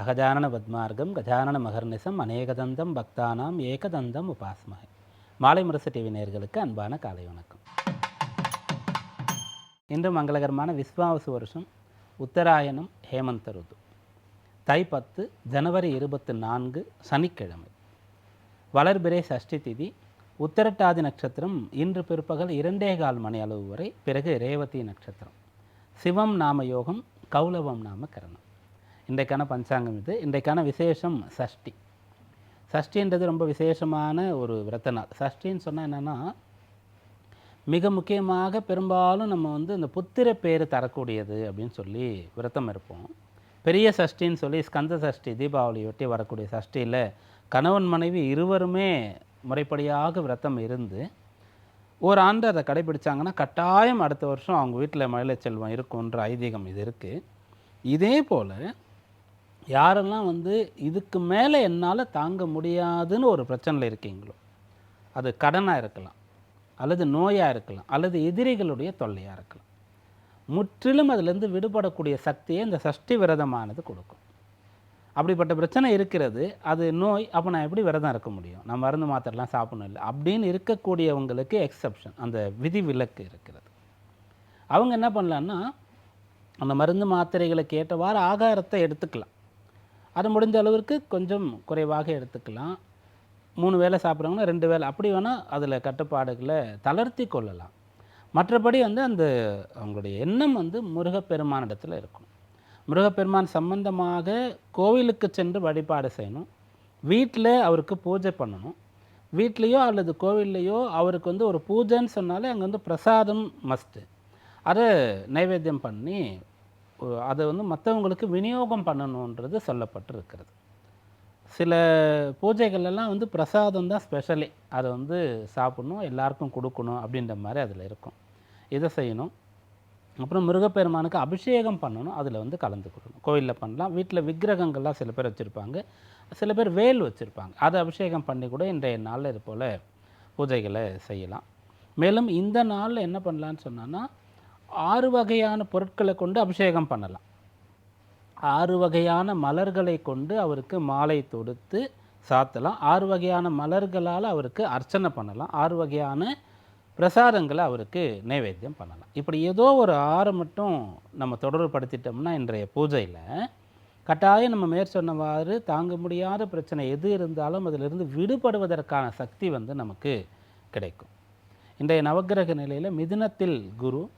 அகஜானன பத்மார்க்கம் கஜானன மகர்நிசம் அநேகதந்தம் பக்தானாம் ஏகதந்தம் உபாஸ்மகை மாலை முரசு டிவி நேர்களுக்கு அன்பான காலை வணக்கம். இன்று மங்களகரமான விஸ்வாவசு வருஷம் உத்தராயணம் ஹேமந்த ருது. தை பத்து ஜனவரி இருபத்தி நான்கு சனிக்கிழமை. வளர்பிறை சஷ்டி திதி உத்தரட்டாதி நட்சத்திரம் இன்று பிற்பகல் இரண்டே கால் மணி அளவு வரை பிறகு ரேவதி நட்சத்திரம். சிவம் நாம யோகம் கௌலவம் நாம கரணம். இன்றைக்கான பஞ்சாங்கம் இது. இன்றைக்கான விசேஷம் சஷ்டி. சஷ்டின்றது ரொம்ப விசேஷமான ஒரு விரத்த நாள். சஷ்டின்னு சொன்னால் என்னென்னா மிக முக்கியமாக பெரும்பாலும் நம்ம வந்து இந்த புத்திர பேர் தரக்கூடியது அப்படின்னு சொல்லி விரதம் இருப்போம். பெரிய சஷ்டின்னு சொல்லி ஸ்கந்த சஷ்டி தீபாவளியொட்டி வரக்கூடிய சஷ்டியில் கணவன் மனைவி இருவருமே முறைப்படியாக விரதம் இருந்து ஒரு ஆண்டு அதை கடைபிடிச்சாங்கன்னா கட்டாயம் அடுத்த வருஷம் அவங்க வீட்டில் மயிலை செல்வம் இருக்குன்ற ஐதீகம் இது இருக்குது இதே போல் யாரெல்லாம் வந்து இதுக்கு மேலே என்னால் தாங்க முடியாதுன்னு ஒரு பிரச்சனையில் இருக்கீங்களோ அது கடனாக இருக்கலாம் அல்லது நோயாக இருக்கலாம் அல்லது எதிரிகளுடைய தொல்லையாக இருக்கலாம். முற்றிலும் அதிலிருந்து விடுபடக்கூடிய சக்தியை இந்த சஷ்டி விரதமானது கொடுக்கும். அப்படிப்பட்ட பிரச்சனை இருக்கிறது அது நோய் அப்போ நான் எப்படி விரதம் இருக்க முடியும்? நான் மருந்து மாத்திரைலாம் சாப்பிடணும் இல்லை? அப்படின்னு இருக்கக்கூடியவங்களுக்கு எக்ஸப்ஷன் அந்த விதி விலக்கு இருக்கிறது. அவங்க என்ன பண்ணலான்னா அந்த மருந்து மாத்திரைகளுக்கு ஏற்றவாறு ஆகாரத்தை எடுத்துக்கலாம். அது முடிஞ்ச அளவிற்கு கொஞ்சம் குறைவாக எடுத்துக்கலாம். மூணு வேளை சாப்பிட்றாங்கன்னா ரெண்டு வேளை அப்படி வேணால் அதில் கட்டுப்பாடுகளை தளர்த்தி கொள்ளலாம். மற்றபடி வந்து அந்த அவங்களுடைய எண்ணம் வந்து முருகப்பெருமானிடத்தில் இருக்கும். முருகப்பெருமான் சம்பந்தமாக கோவிலுக்கு சென்று வழிபாடு செய்யணும். வீட்டில் அவருக்கு பூஜை பண்ணணும். வீட்லேயோ அல்லது கோவில்லையோ அவருக்கு வந்து ஒரு பூஜைன்னு சொன்னாலே அங்கே வந்து பிரசாதம் மஸ்ட்டு அதை நைவேத்தியம் பண்ணி அதை வந்து மற்றவங்களுக்கு விநியோகம் பண்ணணுன்றது சொல்லப்பட்டிருக்கிறது. சில பூஜைகளெல்லாம் வந்து பிரசாதம் தான் ஸ்பெஷலி. அதை வந்து சாப்பிடணும் எல்லாருக்கும் கொடுக்கணும் அப்படின்ற மாதிரி அதில் இருக்கும். இதை செய்யணும். அப்புறம் முருகப்பெருமானுக்கு அபிஷேகம் பண்ணணும் அதில் வந்து கலந்துக்கணும் கோயிலில் பண்ணலாம். வீட்டில் விக்கிரகங்கள்லாம் சில பேர் வச்சுருப்பாங்க. சில பேர் வேல் வச்சுருப்பாங்க. அதை அபிஷேகம் பண்ணி கூட இன்றைய நாளில் இது போல் பூஜைகளை செய்யலாம். மேலும் இந்த நாளில் என்ன பண்ணலான்னு சொன்னோன்னா ஆறு வகையான பொருட்களை கொண்டு அபிஷேகம் பண்ணலாம். ஆறு வகையான மலர்களை கொண்டு அவருக்கு மாலை தொடுத்து சாத்தலாம். ஆறு வகையான மலர்களால் அவருக்கு அர்ச்சனை பண்ணலாம். ஆறு வகையான பிரசாதங்களை அவருக்கு நைவேத்தியம் பண்ணலாம். இப்படி ஏதோ ஒரு ஆறு மட்டும் நம்ம தொடர்புபடுத்திட்டோம்னா இன்றைய பூஜையில் கட்டாயம் நம்ம மேற் சொன்னவாறு தாங்க முடியாத பிரச்சனை எது இருந்தாலும் அதிலிருந்து விடுபடுவதற்கான சக்தி வந்து நமக்கு கிடைக்கும். இன்றைய நவக்கிரக நிலையில் மிதுனத்தில் குரு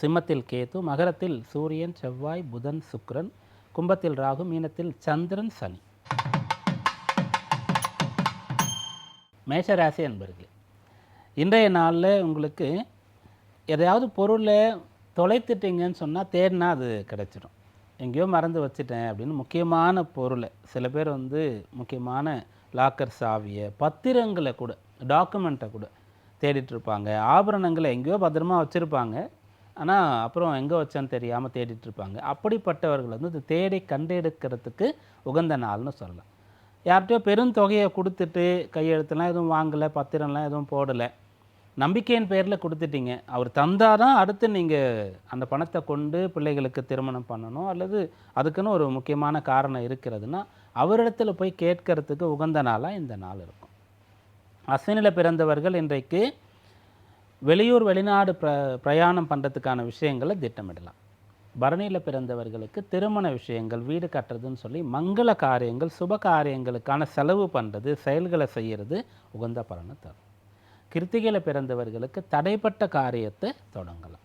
சிம்மத்தில் கேது மகரத்தில் சூரியன் செவ்வாய் புதன் சுக்ரன் கும்பத்தில் ராகு மீனத்தில் சந்திரன் சனி. மேஷராசி என்பர்களே இன்றைய நாளில் உங்களுக்கு எதையாவது பொருளை தொலைத்துட்டீங்கன்னு சொன்னால் தேடினா அது கிடச்சிடும் எங்கேயோ மறந்து வச்சுட்டேன் அப்படின்னு முக்கியமான பொருளை சில பேர் வந்து முக்கியமான லாக்கர் சாவியை பத்திரங்களை கூட டாக்குமெண்ட்டை கூட தேடிட்டுருப்பாங்க ஆபரணங்களை எங்கேயோ பத்திரமா வச்சுருப்பாங்க. ஆனால் அப்புறம் எங்கே வச்சேன்னு தெரியாமல் தேடிட்டு இருப்பாங்க. அப்படிப்பட்டவர்கள் வந்து இது தேடி கண்டெடுக்கிறதுக்கு உகந்த நாள்னு சொல்லலாம். யார்கிட்டயோ பெருந்தொகையை கொடுத்துட்டு கையெழுத்துலாம் எதுவும் வாங்கலை பத்திரம்லாம் எதுவும் போடலை. நம்பிக்கையின் பேரில் கொடுத்துட்டீங்க. அவர் தந்தாதான் அடுத்து நீங்கள் அந்த பணத்தை கொண்டு பிள்ளைகளுக்கு திருமணம் பண்ணணும். அல்லது அதுக்குன்னு ஒரு முக்கியமான காரணம் இருக்கிறதுனா அவரிடத்தில் போய் கேட்கறதுக்கு உகந்த நாளாக இந்த நாள் இருக்கும். அஸ்வினியில் பிறந்தவர்கள் இன்றைக்கு வெளியூர் வெளிநாடு பிர பிரயாணம் பண்ணுறதுக்கான விஷயங்களை திட்டமிடலாம். பரணியில் பிறந்தவர்களுக்கு திருமண விஷயங்கள் வீடு கட்டுறதுன்னு சொல்லி மங்கள காரியங்கள் சுப காரியங்களுக்கான செலவு பண்ணுறது செயல்களை செய்கிறது உகந்த பலனை தரும். கிருத்திகையில் பிறந்தவர்களுக்கு தடைப்பட்ட காரியத்தை தொடங்கலாம்.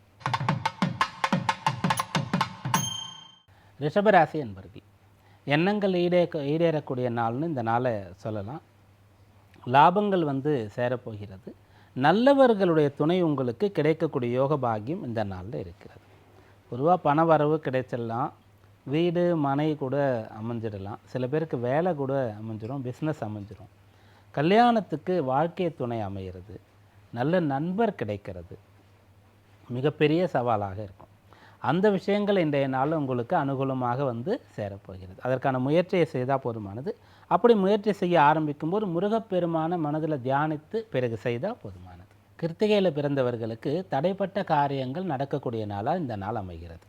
ரிஷபராசி என்பர்கள் எண்ணங்கள் ஈடே ஈடேறக்கூடிய நாள்னு இந்த நாளை சொல்லலாம். லாபங்கள் வந்து சேரப்போகிறது. நல்லவர்களுடைய துணை உங்களுக்கு கிடைக்கக்கூடிய யோக பாக்கியம் இந்த நாளில் இருக்கிறது. பொதுவாக பண வரவு கிடைச்சிடலாம். வீடு மனை கூட அமைஞ்சிடலாம். சில பேருக்கு வேலை கூட அமைஞ்சிடும் பிஸ்னஸ் அமைஞ்சிடும் கல்யாணத்துக்கு வாழ்க்கை துணை அமைகிறது நல்ல நண்பர் கிடைக்கிறது. மிகப்பெரிய சவாலாக இருக்கும். அந்த விஷயங்கள் இன்றைய நாள் உங்களுக்கு அனுகூலமாக வந்து சேரப்போகிறது. அதற்கான முயற்சியை செய்தால் போதுமானது. அப்படி முயற்சி செய்ய ஆரம்பிக்கும்போது முருகப்பெருமான மனதில் தியானித்து பிறகு செய்தால் போதுமானது. கிருத்திகையில் பிறந்தவர்களுக்கு தடைப்பட்ட காரியங்கள் நடக்கக்கூடிய நாளாக இந்த நாள் அமைகிறது.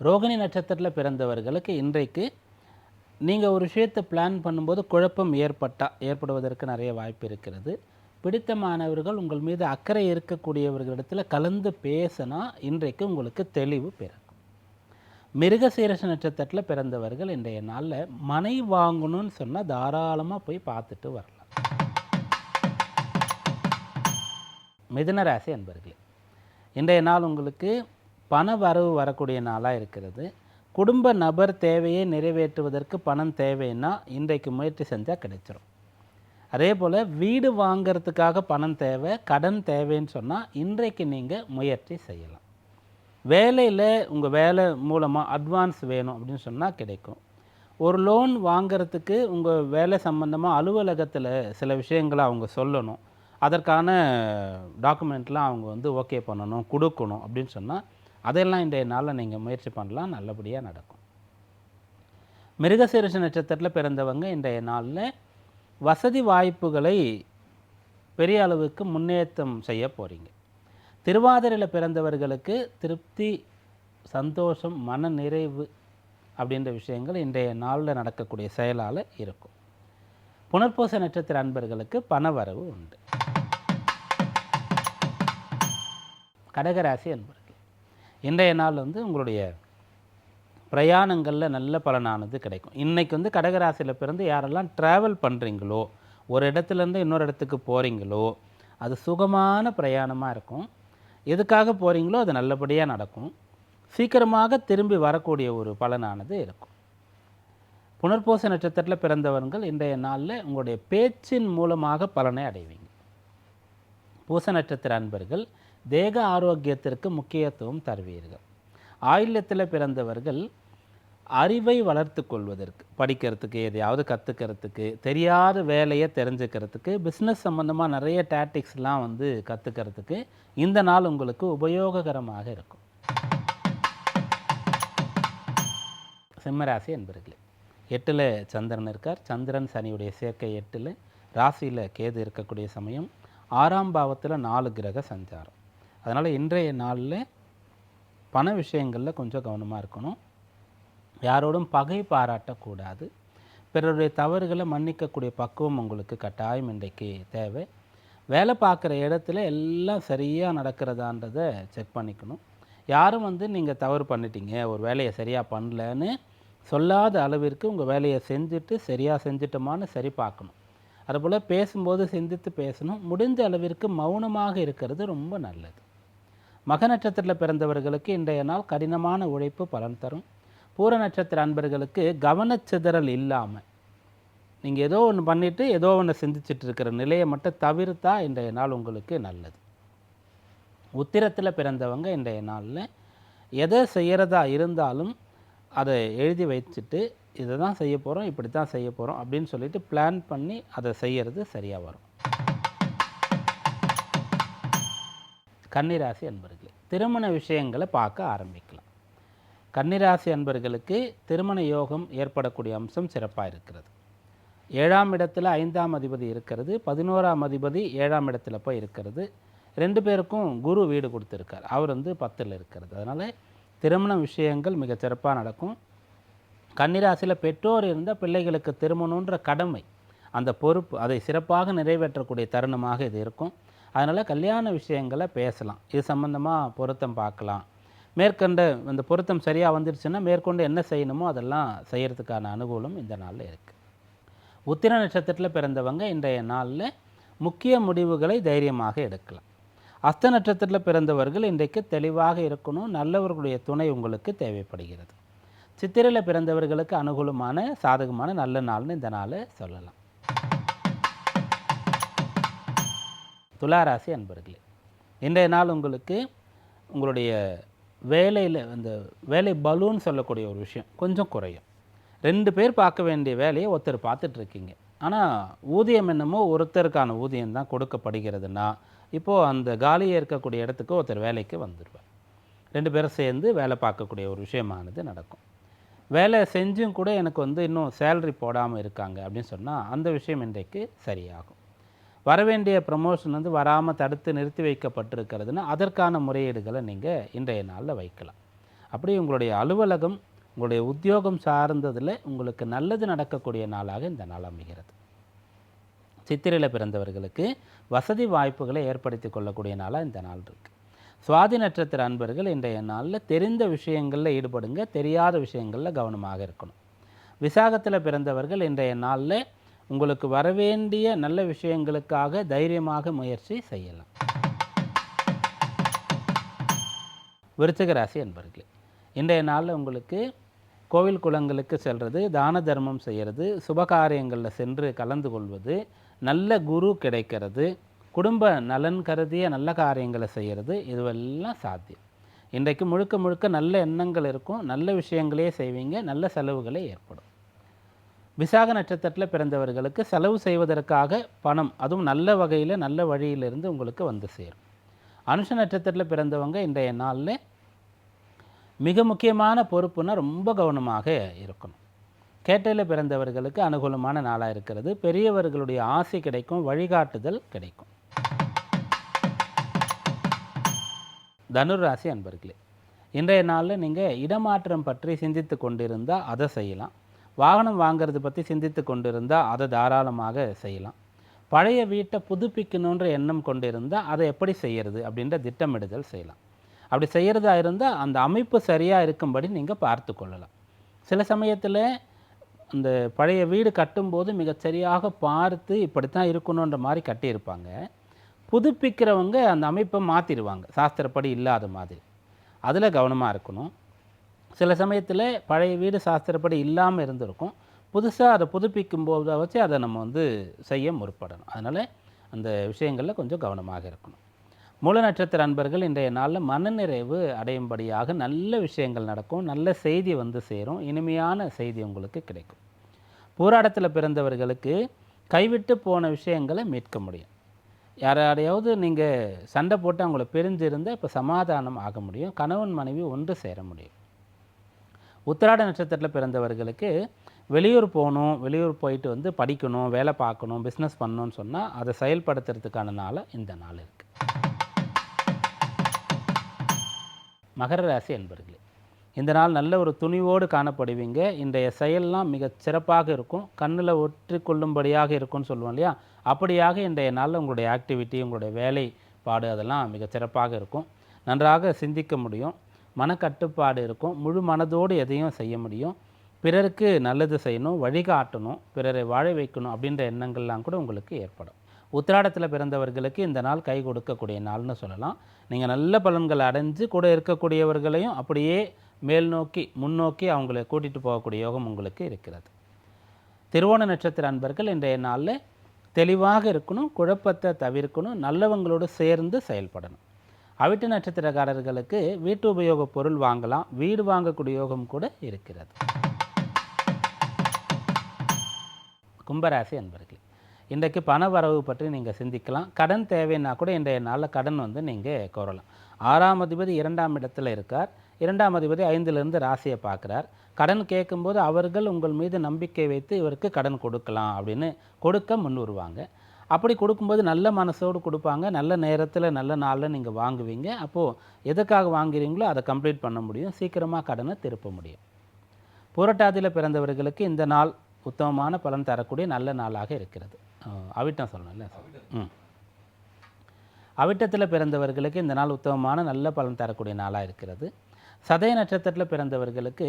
ரோகிணி நட்சத்திரத்தில் பிறந்தவர்களுக்கு இன்றைக்கு நீங்கள் ஒரு விஷயத்தை பிளான் பண்ணும்போது குழப்பம் ஏற்பட்டால் ஏற்படுவதற்கு நிறைய வாய்ப்பு இருக்கிறது. பிடித்த மாணவர்கள் உங்கள் மீது அக்கறை இருக்கக்கூடியவர்களிடத்தில் கலந்து பேசினா இன்றைக்கு உங்களுக்கு தெளிவு பிறக்கும். மிருகசீரச நட்சத்திரத்தில் பிறந்தவர்கள் இன்றைய நாளில் மனை வாங்கணும்னு சொன்னால் தாராளமாக போய் பார்த்துட்டு வரலாம். மிதுனராசி அன்பர்களே இன்றைய நாள் உங்களுக்கு பண வரவு வரக்கூடிய நாளாக இருக்கிறது. குடும்ப நபர் தேவையை நிறைவேற்றுவதற்கு பணம் தேவைன்னா இன்றைக்கு முயற்சி செஞ்சால் கிடைச்சிரும். அதே போல் வீடு வாங்கிறதுக்காக பணம் தேவை கடன் தேவைன்னு சொன்னால் இன்றைக்கு நீங்கள் முயற்சி செய்யலாம். வேலையில் உங்கள் வேலை மூலமாக அட்வான்ஸ் வேணும் அப்படின்னு சொன்னால் கிடைக்கும். ஒரு லோன் வாங்கிறதுக்கு உங்கள் வேலை சம்மந்தமாக அலுவலகத்தில் சில விஷயங்களை அவங்க சொல்லணும். அதற்கான டாக்குமெண்ட்லாம் அவங்க வந்து ஓகே பண்ணணும் கொடுக்கணும் அப்படின்னு சொன்னால் அதெல்லாம் இன்றைய நாளில் நீங்கள் முயற்சி பண்ணலாம் நல்லபடியாக நடக்கும். மிருகசீரிஷ நட்சத்திரத்தில் பிறந்தவங்க இன்றைய நாளில் வசதி வாய்ப்புகளை பெரிய அளவுக்கு முன்னேற்றம் செய்ய போகிறீங்க திருவாதிரையில் பிறந்தவர்களுக்கு திருப்தி சந்தோஷம் மன நிறைவு அப்படின்ற விஷயங்கள் இன்றைய நாளில் நடக்கக்கூடிய செயலால் இருக்கும். புனர்பூச நட்சத்திர அன்பர்களுக்கு பணவரவு உண்டு. கடகராசி அன்பர்கள் இன்றைய நாள் வந்து உங்களுடைய பிரயாணங்களில் நல்ல பலனானது கிடைக்கும். இன்றைக்கி வந்து கடகராசியில் பிறந்து யாரெல்லாம் ட்ராவல் பண்ணுறீங்களோ ஒரு இடத்துலேருந்து இன்னொரு இடத்துக்கு போகிறீங்களோ அது சுகமான பிரயாணமாக இருக்கும். எதுக்காக போகிறீங்களோ அது நல்லபடியாக நடக்கும். சீக்கிரமாக திரும்பி வரக்கூடிய ஒரு பலனானது இருக்கும். புனர்பூச நட்சத்திரத்தில் பிறந்தவர்கள் இன்றைய நாளில் உங்களுடைய பேச்சின் மூலமாக பலனை அடைவீங்க. பூச நட்சத்திர அன்பர்கள் தேக ஆரோக்கியத்திற்கு முக்கியத்துவம் தருவீர்கள். ஆயுள்யத்தில் பிறந்தவர்கள் அறிவை வளர்த்து கொள்வதற்கு படிக்கிறதுக்கு எதையாவது கற்றுக்கிறதுக்கு தெரியாத வேலையை தெரிஞ்சுக்கிறதுக்கு பிஸ்னஸ் சம்மந்தமாக நிறைய டேட்டிக்ஸ்லாம் வந்து கற்றுக்கிறதுக்கு இந்த நாள் உங்களுக்கு உபயோககரமாக இருக்கும். சிம்மராசி என்பர்களே எட்டில் சந்திரன் இருக்கார். சந்திரன் சனியுடைய சேர்க்கை எட்டில் ராசியில் கேது இருக்கக்கூடிய சமயம் ஆறாம் பாவத்தில் நாலு கிரக சஞ்சாரம். அதனால் இன்றைய நாளில் பண விஷயங்களில் கொஞ்சம் கவனமாக இருக்கணும். யாரோடும் பகை பாராட்டக்கூடாது. பிறருடைய தவறுகளை மன்னிக்கக்கூடிய பக்குவம் உங்களுக்கு கட்டாயம் இன்றைக்கு தேவை. வேலை பார்க்குற இடத்துல எல்லாம் சரியாக நடக்கிறதான்றதை செக் பண்ணிக்கணும். யாரும் வந்து நீங்கள் தவறு பண்ணிட்டீங்க ஒரு வேலையை சரியாக பண்ணலன்னு சொல்லாத அளவிற்கு உங்கள் வேலையை செஞ்சுட்டு சரியாக செஞ்சிட்டோமான்னு சரி பார்க்கணும். அதுபோல் பேசும்போது சிந்தித்து பேசணும். முடிஞ்ச அளவிற்கு மௌனமாக இருக்கிறது ரொம்ப நல்லது. மக நட்சத்திரத்தில் பிறந்தவர்களுக்கு இன்றைய நாள் கடினமான உழைப்பு பலன் தரும். பூர நட்சத்திர அன்பர்களுக்கு கவனச்சிதறல் இல்லாமல் நீங்கள் ஏதோ ஒன்று பண்ணிவிட்டு ஏதோ ஒன்று சிந்திச்சுட்டு இருக்கிற நிலையை மட்டும் தவிர்த்தா இன்றைய நாள் உங்களுக்கு நல்லது. உத்திரத்தில் பிறந்தவங்க இன்றைய நாளில் எதை செய்கிறதா இருந்தாலும் அதை எழுதி வச்சுட்டு இதை தான் செய்ய போகிறோம் இப்படி தான் செய்ய போகிறோம் அப்படின்னு சொல்லிட்டு பிளான் பண்ணி அதை செய்கிறது சரியாக வரும். கன்னிராசி அன்பர்களே திருமண விஷயங்களை பார்க்க ஆரம்பிக்கலாம். கன்னிராசி அன்பர்களுக்கு திருமண யோகம் ஏற்படக்கூடிய அம்சம் சிறப்பாக இருக்கிறது. ஏழாம் இடத்துல ஐந்தாம் அதிபதி இருக்கிறது பதினோராம் அதிபதி ஏழாம் இடத்துல போய் இருக்கிறது. ரெண்டு பேருக்கும் குரு வீடு கொடுத்துருக்கார். அவர் வந்து பத்தில் இருக்கிறது. அதனால் திருமண விஷயங்கள் மிக சிறப்பாக நடக்கும். கன்னிராசியில் பெற்றோர் இருந்தால் பிள்ளைகளுக்கு திருமணன்ற கடமை அந்த பொறுப்பு அதை சிறப்பாக நிறைவேற்றக்கூடிய தருணமாக இது இருக்கும். அதனால் கல்யாண விஷயங்களை பேசலாம். இது சம்மந்தமாக பொருத்தம் பார்க்கலாம். மேற்கண்ட அந்த பொருத்தம் சரியாக வந்துருச்சுன்னா மேற்கொண்டு என்ன செய்யணுமோ அதெல்லாம் செய்கிறதுக்கான அனுகூலம் இந்த நாளில் இருக்குது உத்திர நட்சத்திரத்தில் பிறந்தவங்க இன்றைய நாளில் முக்கிய முடிவுகளை தைரியமாக எடுக்கலாம். அஸ்த நட்சத்திரத்தில் பிறந்தவர்கள் இன்றைக்கு தெளிவாக இருக்கணும் நல்லவர்களுடைய துணை உங்களுக்கு தேவைப்படுகிறது. சித்திரையில் பிறந்தவர்களுக்கு அனுகூலமான சாதகமான நல்ல நாள்னு இந்த நாளை சொல்லலாம். துளாராசி அன்பர்களே இன்றைய நாள் உங்களுக்கு உங்களுடைய வேலையில் அந்த வேலை பலூன்னு சொல்லக்கூடிய ஒரு விஷயம் கொஞ்சம் குறையும். ரெண்டு பேர் பார்க்க வேண்டிய வேலையை ஒருத்தர் பார்த்துட்ருக்கீங்க. ஆனால் ஊதியம் என்னமோ ஒருத்தருக்கான ஊதியம் தான் கொடுக்கப்படுகிறதுனா இப்போது அந்த காலியாக இருக்கக்கூடிய இடத்துக்கு ஒருத்தர் வேலைக்கு வந்துடுவார். ரெண்டு பேரும் சேர்ந்து வேலை பார்க்கக்கூடிய ஒரு விஷயமானது நடக்கும். வேலை செஞ்சும் கூட எனக்கு வந்து இன்னும் சேலரி போடாமல் இருக்காங்க அப்படின்னு சொன்னால் அந்த விஷயம் இன்றைக்கு சரியாகும். வரவேண்டிய ப்ரமோஷன் வந்து வராமல் தடுத்து நிறுத்தி வைக்கப்பட்டிருக்கிறதுனா அதற்கான முறையீடுகளை நீங்கள் இன்றைய நாளில் வைக்கலாம். அப்படி உங்களுடைய அலுவலகம் உங்களுடைய உத்தியோகம் சார்ந்ததில் உங்களுக்கு நல்லது நடக்கக்கூடிய நாளாக இந்த நாள் அமைகிறது. சித்திரையில் பிறந்தவர்களுக்கு வசதி வாய்ப்புகளை ஏற்படுத்தி கொள்ளக்கூடிய நாளாக இந்த நாள் இருக்குது சுவாதி நட்சத்திர அன்பர்கள் இன்றைய நாளில் தெரிந்த விஷயங்களில் ஈடுபடுங்க தெரியாத விஷயங்களில் கவனமாக இருக்கணும். விசாகத்தில் பிறந்தவர்கள் இன்றைய நாளில் உங்களுக்கு வரவேண்டிய நல்ல விஷயங்களுக்காக தைரியமாக முயற்சி செய்யலாம். விருச்சிக ராசி அன்பர்களே இன்றைய நாளில் உங்களுக்கு கோவில் குளங்களுக்கு செல்வது தான தர்மம் செய்கிறது சுபகாரியங்களில் சென்று கலந்து கொள்வது நல்ல குரு கிடைக்கிறது குடும்ப நலன் கருதிய நல்ல காரியங்களை செய்கிறது இதுவெல்லாம் சாத்தியம். இன்றைக்கு முழுக்க முழுக்க நல்ல எண்ணங்கள் இருக்கும் நல்ல விஷயங்களே செய்வீங்க நல்ல செலவுகளே ஏற்படும். விசாக நட்சத்திரத்தில் பிறந்தவர்களுக்கு செலவு செய்வதற்காக பணம் அதுவும் நல்ல வகையில் நல்ல வழியிலிருந்து உங்களுக்கு வந்து சேரும். அனுஷ நட்சத்திரத்தில் பிறந்தவங்க இன்றைய நாளில் மிக முக்கியமான பொறுப்புனா ரொம்ப கவனமாக இருக்கணும். கேட்டையில் பிறந்தவர்களுக்கு அனுகூலமான நாளாக இருக்கிறது. பெரியவர்களுடைய ஆசை கிடைக்கும் வழிகாட்டுதல் கிடைக்கும். தனுர் ராசி அன்பர்களே இன்றைய நாளில் நீங்கள் இடமாற்றம் பற்றி சிந்தித்து கொண்டிருந்தால் அதை செய்யலாம். வாகனம் வாங்கிறது பற்றி சிந்தித்து கொண்டிருந்தால் அதை தாராளமாக செய்யலாம். பழைய வீட்டை புதுப்பிக்கணுன்ற எண்ணம் கொண்டு இருந்தால் அதை எப்படி செய்கிறது அப்படின்ற திட்டமிடுதல் செய்யலாம். அப்படி செய்கிறதா இருந்தால் அந்த அமைப்பு சரியாக இருக்கும்படி நீங்கள் பார்த்து கொள்ளலாம். சில சமயத்தில் அந்த பழைய வீடு கட்டும்போது மிகச் சரியாக பார்த்து இப்படித்தான் இருக்கணுன்ற மாதிரி கட்டியிருப்பாங்க. புதுப்பிக்கிறவங்க அந்த அமைப்பை மாற்றிடுவாங்க சாஸ்திரப்படி இல்லாத மாதிரி. அதில் கவனமாக இருக்கணும். சில சமயத்தில் பழைய வீடு சாஸ்திரப்படி இல்லாமல் இருந்திருக்கும். புதுசாக அதை புதுப்பிக்கும் போதை வச்சு அதை நம்ம வந்து செய்ய முற்படணும். அதனால் அந்த விஷயங்களில் கொஞ்சம் கவனமாக இருக்கணும். மூல நட்சத்திர அன்பர்கள் இன்றைய நாளில் மனநிறைவு அடையும்படியாக நல்ல விஷயங்கள் நடக்கும். நல்ல செய்தி வந்து சேரும். இனிமையான செய்தி உங்களுக்கு கிடைக்கும். போராட்டத்தில் பிறந்தவர்களுக்கு கைவிட்டு போன விஷயங்களை மீட்க முடியும். யாரையாவது நீங்கள் சண்டை போட்டு அவங்கள பிரிஞ்சிருந்தால் இப்போ சமாதானம் ஆக முடியும். கணவன் மனைவி ஒன்று சேர முடியும். உத்திராட நட்சத்திரத்தில் பிறந்தவர்களுக்கு வெளியூர் போகணும் வெளியூர் போயிட்டு வந்து படிக்கணும் வேலை பார்க்கணும் பிஸ்னஸ் பண்ணணும்னு சொன்னால் அதை செயல்படுத்துறதுக்கான நாள் இந்த நாள் இருக்குது மகர ராசி என்பர்களே இந்த நாள் நல்ல ஒரு துணிவோடு காணப்படுவீங்க. இன்றைய செயல்லாம் மிக சிறப்பாக இருக்கும். கண்ணில் ஒற்றிக்கொள்ளும்படியாக இருக்கும்னு சொல்லுவோம் இல்லையா? அப்படியாக இன்றைய நாளில் உங்களுடைய ஆக்டிவிட்டி உங்களுடைய வேலைப்பாடு அதெல்லாம் மிக சிறப்பாக இருக்கும். நன்றாக சிந்திக்க முடியும். மனக்கட்டுப்பாடு இருக்கும். முழு மனதோடு எதையும் செய்ய முடியும். பிறருக்கு நல்லது செய்யணும் வழிகாட்டணும் பிறரை வாழ வைக்கணும் அப்படின்ற எண்ணங்கள்லாம் கூட உங்களுக்கு ஏற்படும். உத்திராடத்தில் பிறந்தவர்களுக்கு இந்த நாள் கை கொடுக்கக்கூடிய நாள்னு சொல்லலாம். நீங்கள் நல்ல பலன்கள் அடைஞ்சு கூட இருக்கக்கூடியவர்களையும் அப்படியே மேல் நோக்கி முன்னோக்கி அவங்கள கூட்டிகிட்டு போகக்கூடிய யோகம் உங்களுக்கு இருக்கிறது. திருவோண நட்சத்திர அன்பர்கள் இன்றைய நாளில் தெளிவாக இருக்கணும் குழப்பத்தை தவிர்க்கணும் நல்லவங்களோடு சேர்ந்து செயல்படணும். அவிட்ட நட்சத்திரக்காரர்களுக்கு வீட்டு உபயோக பொருள் வாங்கலாம் வீடு வாங்கக்கூடிய யோகம் கூட இருக்கிறது. கும்பராசி அன்பர்களே இன்றைக்கு பண வரவு பற்றி நீங்கள் சிந்திக்கலாம். கடன் தேவைன்னா கூட இன்றைய நாளில் கடன் வந்து நீங்கள் கோரலாம். ஆறாம் அதிபதி இரண்டாம் இடத்துல இருக்கார். இரண்டாம் அதிபதி ஐந்திலிருந்து ராசியை பார்க்குறார். கடன் கேட்கும்போது அவர்கள் உங்கள் மீது நம்பிக்கை வைத்து இவருக்கு கடன் கொடுக்கலாம் அப்படின்னு கொடுக்க முன் வருவாங்க அப்படி கொடுக்கும்போது நல்ல மனசோடு கொடுப்பாங்க. நல்ல நேரத்தில் நல்ல நாளில் நீங்கள் வாங்குவீங்க. அப்போது எதுக்காக வாங்குறீங்களோ அதை கம்ப்ளீட் பண்ண முடியும். சீக்கிரமாக கடனை திருப்ப முடியும். புரட்டாதியில் பிறந்தவர்களுக்கு இந்த நாள் உத்தமமான பலன் தரக்கூடிய நல்ல நாளாக இருக்கிறது. அவிட்டம் சொல்லணும்ல ம். அவிட்டத்தில் பிறந்தவர்களுக்கு இந்த நாள் உத்தமமான நல்ல பலன் தரக்கூடிய நாளாக இருக்கிறது. சதய நட்சத்திரத்தில் பிறந்தவர்களுக்கு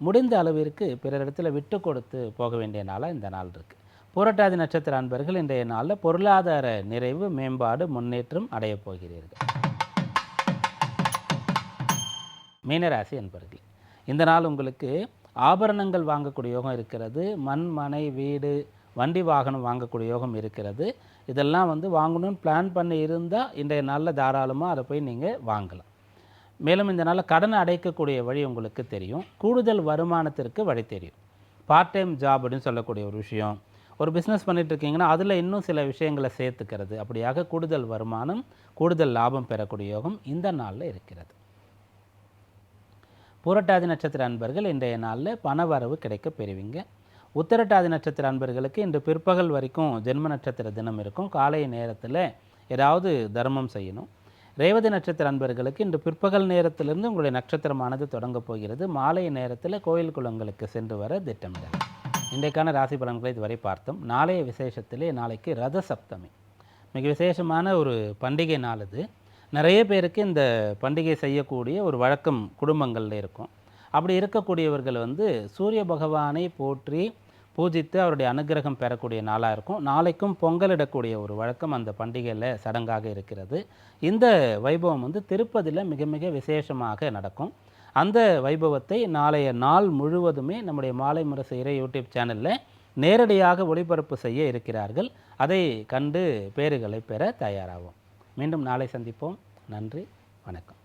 முடிந்த அளவிற்கு பிறரிடத்தில் விட்டு கொடுத்து போக வேண்டிய நாளாக இந்த நாள் இருக்குது புரட்டாதி நட்சத்திர அன்பர்கள் இன்றைய நாளில் பொருளாதார நிறைவு மேம்பாடு முன்னேற்றம் அடையப் போகிறீர்கள். மீனராசி என்பர்கள் இந்த நாள் உங்களுக்கு ஆபரணங்கள் வாங்கக்கூடிய யோகம் இருக்கிறது மண் மனை வீடு வண்டி வாகனம் வாங்கக்கூடிய யோகம் இருக்கிறது. இதெல்லாம் வந்து வாங்கணும்னு பிளான் பண்ணி இருந்தால் இன்றைய நாளில் தாராளமாக அதை போய் நீங்கள் வாங்கலாம். மேலும் இந்த நாளில் கடனை அடைக்கக்கூடிய வழி உங்களுக்கு தெரியும். கூடுதல் வருமானத்திற்கு வழி தெரியும். பார்ட் டைம் ஜாப் அப்படின்னு சொல்லக்கூடிய ஒரு விஷயம். ஒரு பிஸ்னஸ் பண்ணிட்டு இருக்கீங்கன்னா அதில் இன்னும் சில விஷயங்களை சேர்த்துக்கிறது. அப்படியாக கூடுதல் வருமானம் கூடுதல் லாபம் பெறக்கூடிய யோகம் இந்த நாளில் இருக்கிறது. பூரட்டாதி நட்சத்திர அன்பர்கள் இன்றைய நாளில் பண வரவு கிடைக்க பெறுவீங்க. உத்தரட்டாதி நட்சத்திர அன்பர்களுக்கு இன்று பிற்பகல் வரைக்கும் ஜென்ம நட்சத்திர தினம் இருக்கும். காலை நேரத்தில் ஏதாவது தர்மம் செய்யணும். ரேவதி நட்சத்திர அன்பர்களுக்கு இன்று பிற்பகல் நேரத்திலிருந்து உங்களுடைய நட்சத்திரமானது தொடங்கப் போகிறது. மாலை நேரத்தில் கோயில் குளங்களுக்கு சென்று வர திட்டமிடலாம். இன்றைக்கான ராசி பலன்களை இதுவரை பார்த்தோம். நாளைய விசேஷத்திலே நாளைக்கு ரத சப்தமி மிக விசேஷமான ஒரு பண்டிகை நாள் இது நிறைய பேருக்கு இந்த பண்டிகை செய்யக்கூடிய ஒரு வழக்கம் குடும்பங்களில் இருக்கும். அப்படி இருக்கக்கூடியவர்கள் வந்து சூரிய பகவானை போற்றி பூஜித்து அவருடைய அனுகிரகம் பெறக்கூடிய நாளாக இருக்கும். நாளைக்கும் பொங்கலிடக்கூடிய ஒரு வழக்கம் அந்த பண்டிகையில் சடங்காக இருக்கிறது. இந்த வைபவம் வந்து திருப்பதியில் மிக மிக விசேஷமாக நடக்கும். அந்த வைபவத்தை நாளைய நாள் முழுவதுமே நம்முடைய மாலை முரசு இறை யூடியூப் சேனலில் நேரடியாக ஒளிபரப்பு செய்ய இருக்கிறார்கள். அதை கண்டு பேறுகளை பெற தயாராகும் மீண்டும் நாளை சந்திப்போம். நன்றி. வணக்கம்.